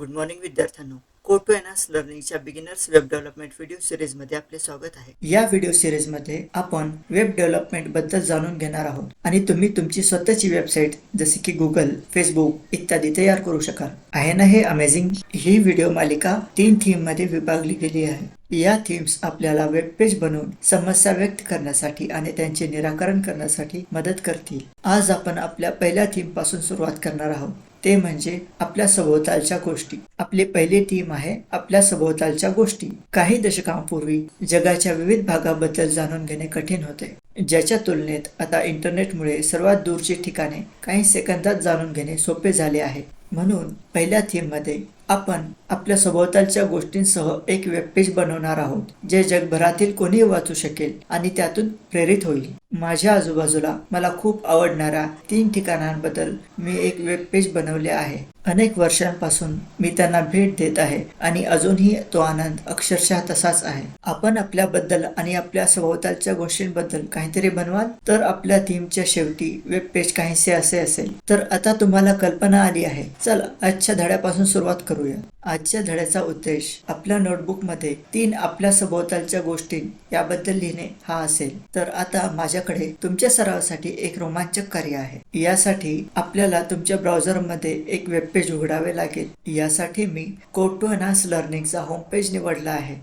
Good morning विद्यार्थ्यांनो. Code to enhance लर्निंगच्या beginners web development video सिरीजमध्ये आपले स्वागत आहे. या व्हिडिओ सिरीजमध्ये आपण वेब डेव्हलपमेंटबद्दल जाणून घेणार आहोत आणि तुम्ही तुमची स्वतःची वेबसाईट जसे की गुगल फेसबुक इत्यादी तयार करू शकाल. आहे ना हे अमेझिंग ही व्हिडिओ मालिका तीन थीममध्ये विभागली गेली आहे. या थीम्स आपल्याला वेब पेज बनवून समस्या व्यक्त करण्यासाठी आणि त्यांचे निराकरण करण्यासाठी मदत करतील. आज आपण आपल्या पहिल्या थीमपासून सुरुवात करणार आहोत. ते म्हणजे आपल्या सभोवतालच्या गोष्टी. आपली पहिली थीम आहे आपल्या सभोवतालच्या गोष्टी. काही दशकांपूर्वी जगाच्या विविध भागाबद्दल जाणून घेणे कठीण होते. ज्याच्या तुलनेत आता इंटरनेटमुळे सर्वात दूरची ठिकाणे काही सेकंदात जाणून घेणे सोपे झाले आहे. म्हणून पहिल्या थीममध्ये आपण आपल्या सभोवतालच्या गोष्टींसह एक वेबपेज बनवणार आहोत जे जगभरातील कोणीही वाचू शकेल आणि त्यातून प्रेरित होईल. माझ्या आजूबाजूला मला खूप आवडणाऱ्या तीन ठिकाणांबद्दल मी एक वेबपेज बनवले आहे. अनेक वर्षांपासून मी त्यांना भेट देत आहे आणि अजूनही तो आनंद अक्षरशः तसाच आहे. आपण आपल्याबद्दल आणि आपल्या सभोवतालच्या गोष्टींबद्दल काहीतरी बनवाल? तर आपल्या थीमच्या शेवटी वेब पेज काहीसे असे असेल. तर आता तुम्हाला कल्पना आली आहे. चला आजच्या धड्यापासून सुरुवात करूया. आजच्या धड्याचा उद्देश आपल्या नोटबुकमध्ये तीन आपल्या सभोवतालच्या गोष्टी याबद्दल लिहिणे हा असेल. तर आता माझ्याकडे तुमच्या सरावासाठी एक रोमांचक कार्य आहे. यासाठी आपल्याला तुमच्या ब्राउझरमध्ये एक वेब पेज उघडावे लागेल. यासाठी मी कोड टू एनहान्स लर्निंगचा होम पेज निवडला आहे.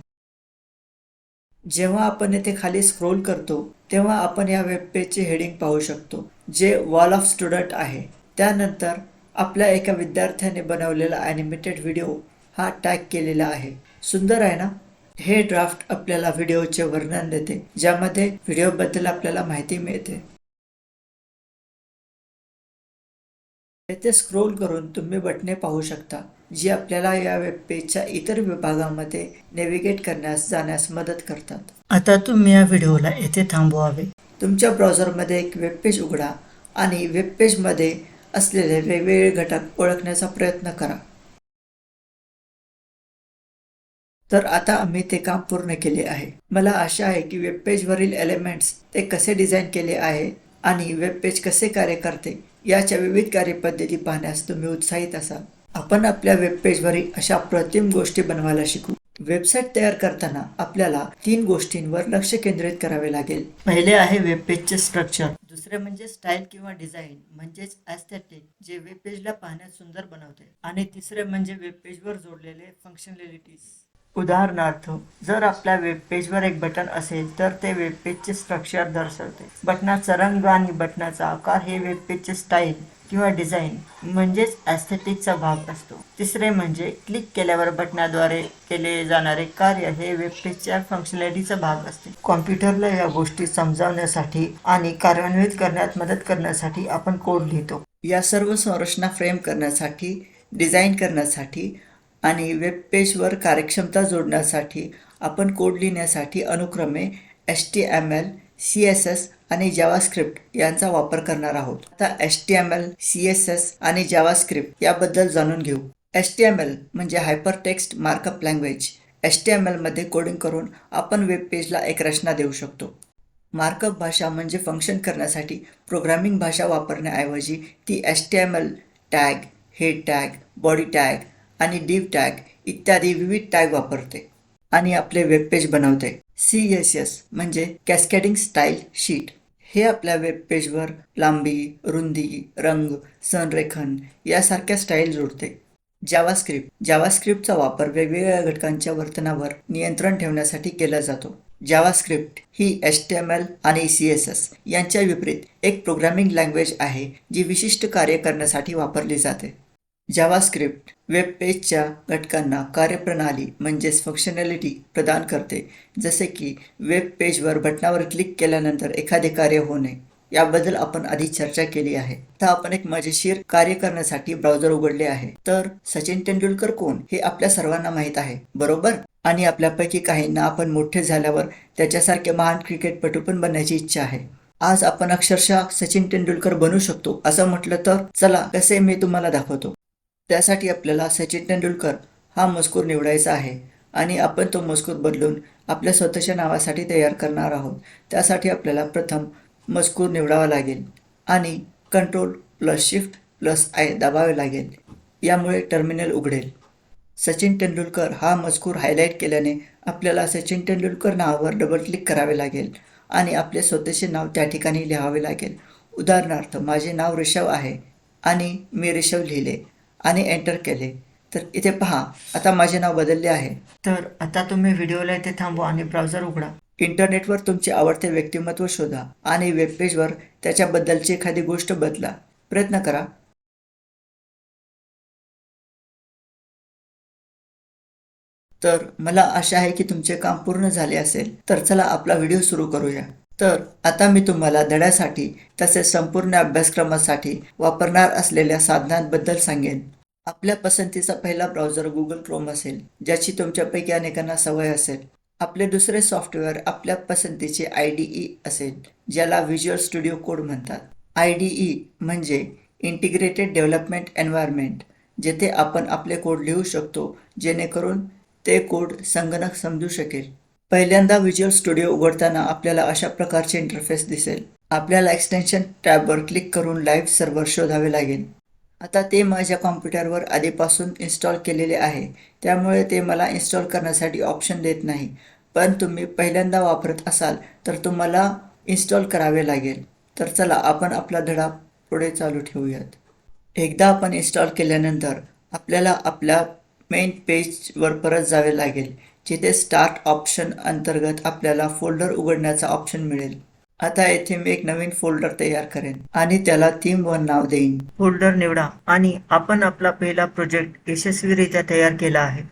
जेव्हा आपण येथे खाली स्क्रोल करतो तेव्हा आपण या वेब पेजचे हेडिंग पाहू शकतो जे वॉल ऑफ स्टुडंट आहे. त्यानंतर आपल्या एका विद्यार्थ्याने बनवलेला ॲनिमेटेड व्हिडिओ हा टॅग केलेला आहे. सुंदर आहे ना? हे ड्राफ्ट आपल्याला व्हिडिओचे वर्णन देते ज्यामध्ये व्हिडिओबद्दल आपल्याला माहिती मिळते. येथे स्क्रोल करून तुम्ही बटणे पाहू शकता जी आपल्याला या वेबपेजच्या इतर विभागामध्ये नेव्हिगेट करण्यास जाण्यास मदत करतात. आता तुम्ही या व्हिडिओला येथे थांबवावे. तुमच्या ब्राउझरमध्ये एक वेबपेज उघडा आणि वेबपेजमध्ये असलेले वेगवेगळे घटक ओळखण्याचा प्रयत्न करा. तर आता आम्ही ते काम पूर्ण केले आहे. मला आशा आहे की वेबपेजवरील एलिमेंट्स ते कसे डिझाईन केले आहे आणि वेबपेज कसे कार्य करते याच्या विविध कार्यपद्धती पाहण्यास तुम्ही उत्साहित असाल. आपण आपल्या वेबपेजवरील अशा प्रतिम गोष्टी बनवायला शिकू. वेबसाईट तयार करताना आपल्याला तीन गोष्टींवर लक्ष केंद्रित करावे लागेल. पहिले आहे वेबपेजचे स्ट्रक्चर. दुसरे म्हणजे स्टाईल किंवा डिझाईन म्हणजेच ॲस्थेटिक जे वेबपेजला पाहण्यात सुंदर बनवते. आणि तिसरे म्हणजे वेबपेजवर जोडलेले फंक्शनॅलिटीज उदाहरणार्थ जर आपल्या वेबपेजवर एक बटन असेल तर ते वेबपेजचे स्ट्रक्चर दर्शवते. बटनाचा रंग आणि बटनाचा आकार हे वेबपेजचे स्टाईल किंवा डिझाईन म्हणजेच ॲस्थेटिकचा भाग असतो. तिसरे म्हणजे क्लिक केल्यावर बटनाद्वारे केले जाणारे कार्य हे वेबपेजच्या फंक्शनॅलिटीचा भाग असते. कॉम्प्युटरला या गोष्टी समजावण्यासाठी आणि कार्यान्वित करण्यात मदत करण्यासाठी आपण कोड लिहितो. या सर्व संरचना फ्रेम करण्यासाठी डिझाईन करण्यासाठी आणि वेब पेजवर कार्यक्षमता जोडण्यासाठी आपण कोड लिहिण्यासाठी अनुक्रमे H T M L C S S आणि जावास्क्रिप्ट यांचा वापर करणार आहोत. आता H T M L C S S आणि जावास्क्रिप्ट याबद्दल जाणून घेऊ. एच टी एम एल म्हणजे hyper text markup language. H T M एलमध्ये कोडिंग करून आपण वेब पेजला एक रचना देऊ शकतो. मार्कअप भाषा म्हणजे फंक्शन करण्यासाठी प्रोग्रामिंग भाषा वापरण्याऐवजी ती H T M L tag head tag body tag आणि डीप टॅग इत्यादी विविध टॅग वापरते आणि आपले वेबपेज बनवते. सी एस एस म्हणजे कॅस्केडिंग स्टाईल शीट. हे आपल्या वेबपेजवर लांबी रुंदी रंग संरेखन यासारख्या स्टाईल जोडते. जावास्क्रिप्ट. जावास्क्रिप्टचा वापर वेगवेगळ्या घटकांच्या वर्तनावर नियंत्रण ठेवण्यासाठी केला जातो. जावास्क्रिप्ट ही एच टी एम एल आणि सी एस एस यांच्या विपरीत एक प्रोग्रामिंग लँग्वेज आहे जी विशिष्ट कार्य करण्यासाठी वापरली जाते. जावास्क्रिप्ट वेब पेजच्या घटकांना कार्यप्रणाली म्हणजेच फंक्शनॅलिटी प्रदान करते. जसे की वेब पेजवर बटनावर क्लिक केल्यानंतर एखादे कार्य होणे याबद्दल आपण आधी चर्चा केली आहे. तर आपण एक मजेशीर कार्य करण्यासाठी ब्राउझर उघडले आहे. तर सचिन तेंडुलकर कोण हे आपल्या सर्वांना माहीत आहे बरोबर? आणि आपल्यापैकी काहींना आपण मोठे झाल्यावर त्याच्यासारखे महान क्रिकेटपटू पण बनण्याची इच्छा आहे. आज आपण अक्षरशः सचिन तेंडुलकर बनू शकतो असं म्हटलं तर चला कसे मी तुम्हाला दाखवतो. त्यासाठी आपल्याला सचिन तेंडुलकर हा मजकूर निवडायचा आहे आणि आपण तो मजकूर बदलून आपल्या स्वतःच्या नावासाठी तयार करणार आहोत. त्यासाठी आपल्याला प्रथम मजकूर निवडावा लागेल आणि control plus shift plus I दाबावे लागेल. यामुळे टर्मिनल उघडेल. सचिन तेंडुलकर हा मजकूर हायलाईट केल्याने आपल्याला सचिन तेंडुलकर नावावर डबल क्लिक करावे लागेल आणि आपले स्वतःचे नाव त्या ठिकाणी लिहावे लागेल. उदाहरणार्थ माझे नाव ऋषभ आहे आणि मी ऋषभ लिहिले. आणि एंटर केले. तर इथे पहा आता माझे नाव बदलले आहे. तर आता तुम्ही व्हिडिओला इथे थांबवा आणि ब्राउझर उघडा. इंटरनेटवर तुमचे आवडते व्यक्तिमत्व शोधा आणि वेबपेजवर त्याच्याबद्दलची एखादी गोष्ट बदला. प्रयत्न करा. तर मला आशा आहे की तुमचे काम पूर्ण झाले असेल. तर चला आपला व्हिडिओ सुरू करूया. तर आता मी तुम्हाला धड्यासाठी तसेच संपूर्ण अभ्यासक्रमासाठी वापरणार असलेल्या साधनांबद्दल सांगेन. आपल्या पसंतीचा पहिला ब्राउझर गुगल क्रोम असेल ज्याची तुमच्यापैकी अनेकांना सवय असेल. आपले दुसरे सॉफ्टवेअर आपल्या पसंतीचे आय डी ई असेल ज्याला व्हिज्युअल स्टुडिओ कोड म्हणतात. आय डी ई म्हणजे इंटिग्रेटेड डेव्हलपमेंट एन्व्हायरमेंट जेथे आपण आपले कोड लिहू शकतो जेणेकरून ते कोड संगणक समजू शकेल. पहिल्यांदा व्हिज्युअल स्टुडिओ उघडताना आपल्याला अशा प्रकारचे इंटरफेस दिसेल. आपल्याला एक्सटेन्शन टॅबवर क्लिक करून लाईव्ह सर्व्हर शोधावे लागेल. आता ते माझ्या कॉम्प्युटरवर आधीपासून इन्स्टॉल केलेले आहे. त्यामुळे ते मला इन्स्टॉल करण्यासाठी ऑप्शन देत नाही. पण तुम्ही पहिल्यांदा वापरत असाल तर तुम्हाला इन्स्टॉल करावे लागेल. तर चला आपण आपला धडा पुढे चालू ठेवूयात. एकदा आपण इन्स्टॉल केल्यानंतर आपल्याला आपल्या मेन पेजवर परत जावे लागेल जिथे स्टार्ट ऑप्शन अंतर्गत आपल्याला फोल्डर उघडण्याचा ऑप्शन मिळेल. आता येथे मी एक नवीन फोल्डर तयार करेन आणि त्याला थीम वन नाव देईन. फोल्डर निवडा आणि आपण आपला पहिला प्रोजेक्ट यशस्वीरित्या तयार केला आहे.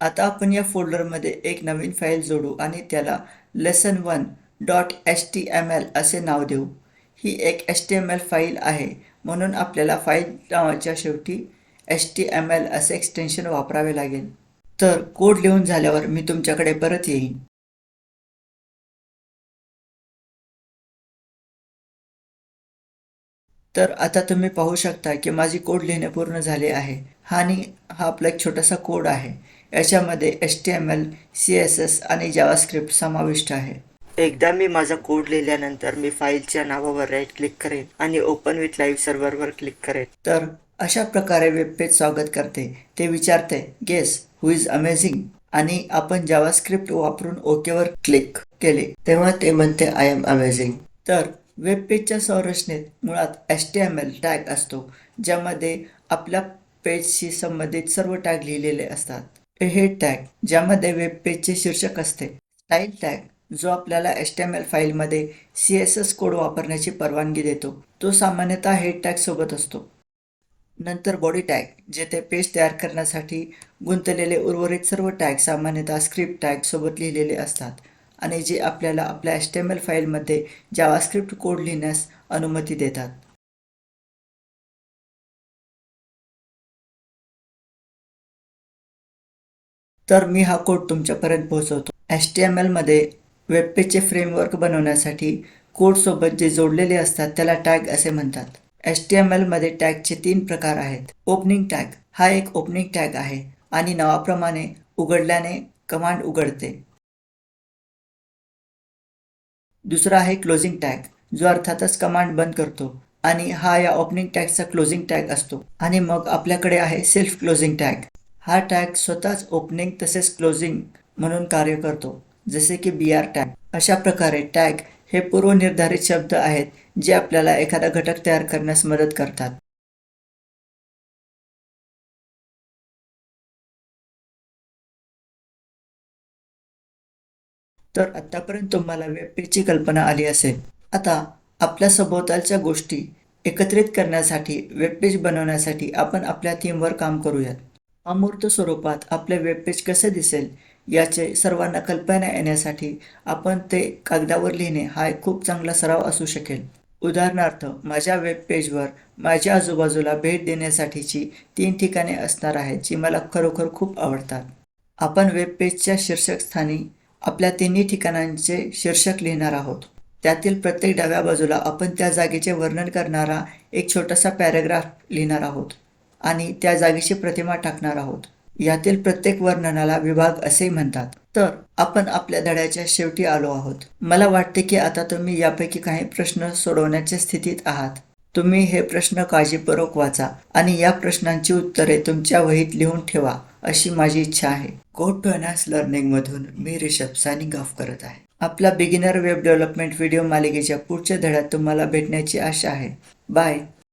आता आपण या फोल्डरमध्ये एक नवीन फाईल जोडू आणि त्याला lesson one dot H T M L असे नाव देऊ. ही एक H T M L file आहे. म्हणून आपल्याला फाईल नावाच्या शेवटी एच टी एम एल असे एक्सटेन्शन वापरावे लागेल. तर कोड लिहून झाल्यावर मी तुमच्याकडे परत येईन. तर आता तुम्ही पाहू शकता की माझी कोड लिहिणे पूर्ण झाले आहे हा आणि हा आपला एक छोटासा कोड आहे. याच्यामध्ये H T M L C S S आणि जावास्क्रिप्ट समाविष्ट आहे. एकदा मी माझा कोड लिहिल्यानंतर मी फाईलच्या नावावर राईट क्लिक करेन आणि ओपन विथ लाईव्ह सर्व्हरवर क्लिक करेन. तर अशा प्रकारे वेबपेज स्वागत करते. ते विचारते गेस हु इज अमेझिंग आणि आपण जावास्क्रिप्ट वापरून ओकेवर क्लिक केले. तेव्हा ते म्हणते आय एम अमेझिंग तर वेबपेजच्या संरचनेत मुळात S T M L tag असतो ज्यामध्ये आपल्या पेजशी संबंधित सर्व टॅग लिहिलेले असतात. हे टॅग ज्यामध्ये वेबपेजचे शीर्षक असते. स्टाईल टॅग जो आपल्याला एस टी एम एल फाईलमध्ये सी एस एस कोड वापरण्याची परवानगी देतो. तो सामान्यतः हेड टॅग सोबत असतो. नंतर बॉडी टॅग जेथे पेज तयार करण्यासाठी गुंतलेले उर्वरित सर्व टॅग सामान्यतः स्क्रिप्ट टॅग सोबत लिहिलेले असतात आणि जे आपल्याला आपल्या एस टी एम एल फाईलमध्ये जावास्क्रिप्ट कोड लिहिण्यास अनुमती देतात. तर मी हा कोड तुमच्यापर्यंत पोहोचवतो. एस टी एम एलमध्ये वेबपेजचे फ्रेमवर्क बनवण्यासाठी कोडसोबत जे जोडलेले असतात त्याला टॅग असे म्हणतात. एच टी एम एलमध्ये टॅगचे तीन प्रकार आहेत. ओपनिंग टॅग हा एक ओपनिंग टॅग आहे आणि नावाप्रमाणे उघडल्याने कमांड उघडते. दुसरा आहे क्लोजिंग टॅग जो अर्थातच कमांड बंद करतो आणि हा या ओपनिंग टॅगचा क्लोजिंग टॅग असतो. आणि मग आपल्याकडे आहे सेल्फ क्लोजिंग टॅग हा टॅग स्वतःच ओपनिंग तसेच क्लोजिंग म्हणून कार्य करतो. जसे की बी आर टॅग अशा प्रकारे टॅग हे पूर्वनिर्धारित शब्द आहेत जे आपल्याला एखादा घटक तयार करण्यास मदत करतात. तर आतापर्यंत तुम्हाला वेबपेजची कल्पना आली असेल. आता आपल्या सभोवतालच्या गोष्टी एकत्रित करण्यासाठी वेबपेज बनवण्यासाठी आपण आपल्या थीमवर काम करूयात. अमूर्त स्वरूपात आपले वेबपेज कसे दिसेल याचे सर्वांना कल्पना येण्यासाठी आपण ते कागदावर लिहिणे हा एक खूप चांगला सराव असू शकेल. उदाहरणार्थ माझ्या वेबपेजवर माझ्या आजूबाजूला भेट देण्यासाठीची तीन ठिकाणे असणार आहेत जी मला खरोखर खूप आवडतात. आपण वेबपेजच्या शीर्षकस्थानी आपल्या तिन्ही ठिकाणांचे शीर्षक लिहिणार आहोत. त्यातील प्रत्येक डाव्या बाजूला आपण त्या जागेचे वर्णन करणारा एक छोटासा पॅराग्राफ लिहिणार आहोत आणि त्या जागेची प्रतिमा टाकणार आहोत. यातील प्रत्येक वर्णनाला विभाग असे म्हणतात. तर आपण आपल्या धड्याच्या शेवटी आलो आहोत. मला वाटते की आता तुम्ही यापैकी काही प्रश्न सोडवण्याच्या स्थितीत आहात. तुम्ही हे प्रश्न काळजीपूर्वक वाचा आणि या प्रश्नांची उत्तरे तुमच्या वहीत लिहून ठेवा अशी माझी इच्छा आहे. कोड टू अनास लर्निंग मधून मी रिषभ सायनिंग ऑफ करत आहे. आपला बिगिनर वेब डेव्हलपमेंट व्हिडिओ मालिकेच्या पुढच्या धड्यात तुम्हाला भेटण्याची आशा आहे. बाय